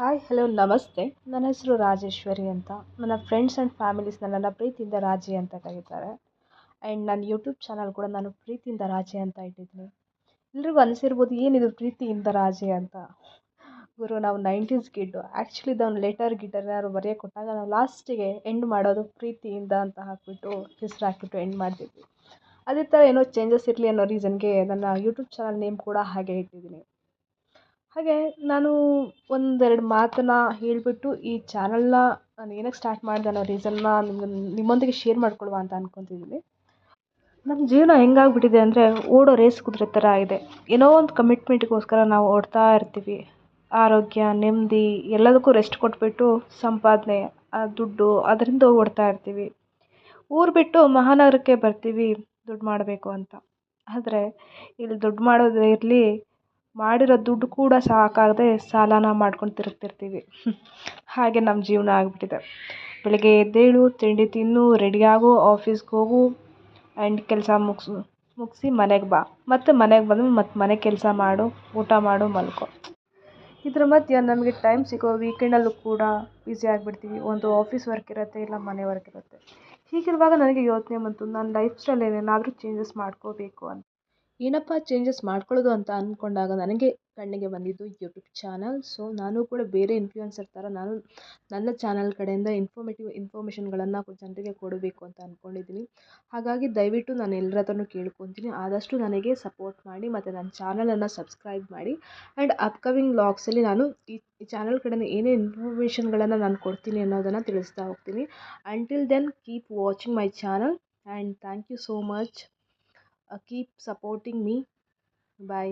Hi hello ನಮಸ್ತೆ. ನನ್ನ ಹೆಸರು ರಾಜೇಶ್ವರಿ ಅಂತ. ನನ್ನ ಫ್ರೆಂಡ್ಸ್ ಆ್ಯಂಡ್ ಫ್ಯಾಮಿಲೀಸ್ ನನ್ನ ಪ್ರೀತಿಯಿಂದ ರಾಜಿ ಅಂತ ಕರೀತಾರೆ. ಆ್ಯಂಡ್ ನನ್ನ ಯೂಟ್ಯೂಬ್ ಚಾನಲ್ ಕೂಡ ನಾನು ಪ್ರೀತಿಯಿಂದ ರಾಜಿ ಅಂತ ಇಟ್ಟಿದ್ದೀನಿ. ಎಲ್ರಿಗೂ ಅನಿಸಿರ್ಬೋದು ಏನಿದು ಪ್ರೀತಿಯಿಂದ ರಾಜಿ ಅಂತ? ಗುರು, ನಾವು ನೈಂಟೀಸ್ ಗಿಡ್ಡು ಆ್ಯಕ್ಚುಲಿ ಇದೊಂದು ಲೆಟರ್ ಗಿಟರ್ ಯಾರು ಬರೆಯೋ ಕೊಟ್ಟಾಗ ನಾವು ಲಾಸ್ಟಿಗೆ ಎಂಡ್ ಮಾಡೋದು ಪ್ರೀತಿಯಿಂದ ಅಂತ ಹಾಕಿಬಿಟ್ಟು ಹೆಸ್ರು ಹಾಕಿಬಿಟ್ಟು ಎಂಡ್ ಮಾಡ್ತಿದ್ವಿ. ಅದೇ ಥರ ಏನೋ ಚೇಂಜಸ್ ಇರಲಿ ಅನ್ನೋ ರೀಸನ್ಗೆ ನನ್ನ ಯೂಟ್ಯೂಬ್ ಚಾನಲ್ ನೇಮ್ ಕೂಡ ಹಾಗೆ ಇಟ್ಟಿದ್ದೀನಿ. ಹಾಗೆ ನಾನು ಒಂದೆರಡು ಮಾತನ್ನು ಹೇಳಿಬಿಟ್ಟು ಈ ಚಾನಲ್ನ ನಾನು ಏನಕ್ಕೆ ಸ್ಟಾರ್ಟ್ ಮಾಡಿದೆ ಅನ್ನೋ ರೀಸನ್ನ ನಿಮ್ಮ ನಿಮ್ಮೊಂದಿಗೆ ಶೇರ್ ಮಾಡ್ಕೊಳ್ಳುವ ಅಂತ ಅಂದ್ಕೊತಿದ್ದೀನಿ ನಮ್ಮ ಜೀವನ ಹೆಂಗಾಗ್ಬಿಟ್ಟಿದೆ ಅಂದರೆ ಓಡೋ ರೇಸ್ ಕುದುರೆ ಥರ ಇದೆ. ಏನೋ ಒಂದು ಕಮಿಟ್ಮೆಂಟ್ಗೋಸ್ಕರ ನಾವು ಓಡ್ತಾ ಇರ್ತೀವಿ. ಆರೋಗ್ಯ, ನೆಮ್ಮದಿ, ಎಲ್ಲದಕ್ಕೂ ರೆಸ್ಟ್ ಕೊಟ್ಬಿಟ್ಟು ಸಂಪಾದನೆ ದುಡ್ಡು ಅದರಿಂದ ಓಡ್ತಾ ಇರ್ತೀವಿ. ಊರು ಬಿಟ್ಟು ಮಹಾನಗರಕ್ಕೆ ಬರ್ತೀವಿ, ದುಡ್ಡು ಮಾಡಬೇಕು ಅಂತ. ಆದರೆ ಇಲ್ಲಿ ದುಡ್ಡು ಮಾಡೋದೇ ಇರಲಿ ಮಾಡಿರೋ ದುಡ್ಡು ಕೂಡ ಸಾಕಾಗದೆ ಸಾಲನ ಮಾಡ್ಕೊಂಡು ತಿರುಗ್ತಿರ್ತೀವಿ. ಹಾಗೆ ನಮ್ಮ ಜೀವನ ಆಗಿಬಿಟ್ಟಿದೆ. ಬೆಳಗ್ಗೆ ಎದ್ದೇಳು, ತಿಂಡಿ ತಿನ್ನು ರೆಡಿಯಾಗು ಆಫೀಸ್ಗೆ ಹೋಗು ಆ್ಯಂಡ್ ಕೆಲಸ ಮುಗಿಸು, ಮುಗಿಸಿ ಮನೆಗೆ ಬಾ. ಮತ್ತು ಮನೆಗೆ ಬಂದು ಮತ್ತೆ ಮನೆ ಕೆಲಸ ಮಾಡು, ಊಟ ಮಾಡು, ಮಲ್ಕೊ. ಇದ್ರ ಮಧ್ಯೆ ನಮಗೆ ಟೈಮ್ ಸಿಗೋ ವೀಕೆಂಡಲ್ಲೂ ಕೂಡ ಬ್ಯುಸಿ ಆಗಿಬಿಡ್ತೀವಿ. ಒಂದು ಆಫೀಸ್ ವರ್ಕ್ ಇರುತ್ತೆ, ಇಲ್ಲ ಮನೆ ವರ್ಕ್ ಇರುತ್ತೆ. ಹೀಗಿರುವಾಗ ನನಗೆ ಯೋಚನೆ ಬಂತು ನನ್ನ ಲೈಫ್ ಸ್ಟೈಲ್ ಏನೇನಾದರೂ ಚೇಂಜಸ್ ಮಾಡ್ಕೋಬೇಕು ಅಂತ. ಏನಪ್ಪ ಚೇಂಜಸ್ ಮಾಡ್ಕೊಳ್ಳೋದು ಅಂತ ಅಂದ್ಕೊಂಡಾಗ ನನಗೆ ಕಣ್ಣಿಗೆ ಬಂದಿದ್ದು ಯೂಟ್ಯೂಬ್ ಚಾನಲ್ ಸೊ ನಾನು ಕೂಡ ಬೇರೆ ಇನ್ಫ್ಲುಯೆನ್ಸರ್ ಥರ ನಾನು ನನ್ನ ಚಾನಲ್ ಕಡೆಯಿಂದ ಇನ್ಫಾರ್ಮೇಟಿವ್ ಇನ್ಫಾರ್ಮೇಷನ್ಗಳನ್ನು ಜನರಿಗೆ ಕೊಡಬೇಕು ಅಂತ ಅಂದ್ಕೊಂಡಿದ್ದೀನಿ ಹಾಗಾಗಿ ದಯವಿಟ್ಟು ನಾನು ಎಲ್ಲರ ಹತ್ರನೂ ಕೇಳ್ಕೊತೀನಿ. ಆದಷ್ಟು ನನಗೆ ಸಪೋರ್ಟ್ ಮಾಡಿ ಮತ್ತು ನನ್ನ ಚಾನಲನ್ನು ಸಬ್ಸ್ಕ್ರೈಬ್ ಮಾಡಿ. ಆ್ಯಂಡ್ ಅಪ್ಕಮಿಂಗ್ ವ್ಲಾಗ್ಸಲ್ಲಿ ನಾನು ಈ ಚಾನಲ್ ಕಡೆಯಿಂದ ಏನೇ ಇನ್ಫಾರ್ಮೇಷನ್ಗಳನ್ನು ನಾನು ಕೊಡ್ತೀನಿ ಅನ್ನೋದನ್ನು ತಿಳಿಸ್ತಾ ಹೋಗ್ತೀನಿ. Until then keep watching my channel and thank you so much keep supporting me bye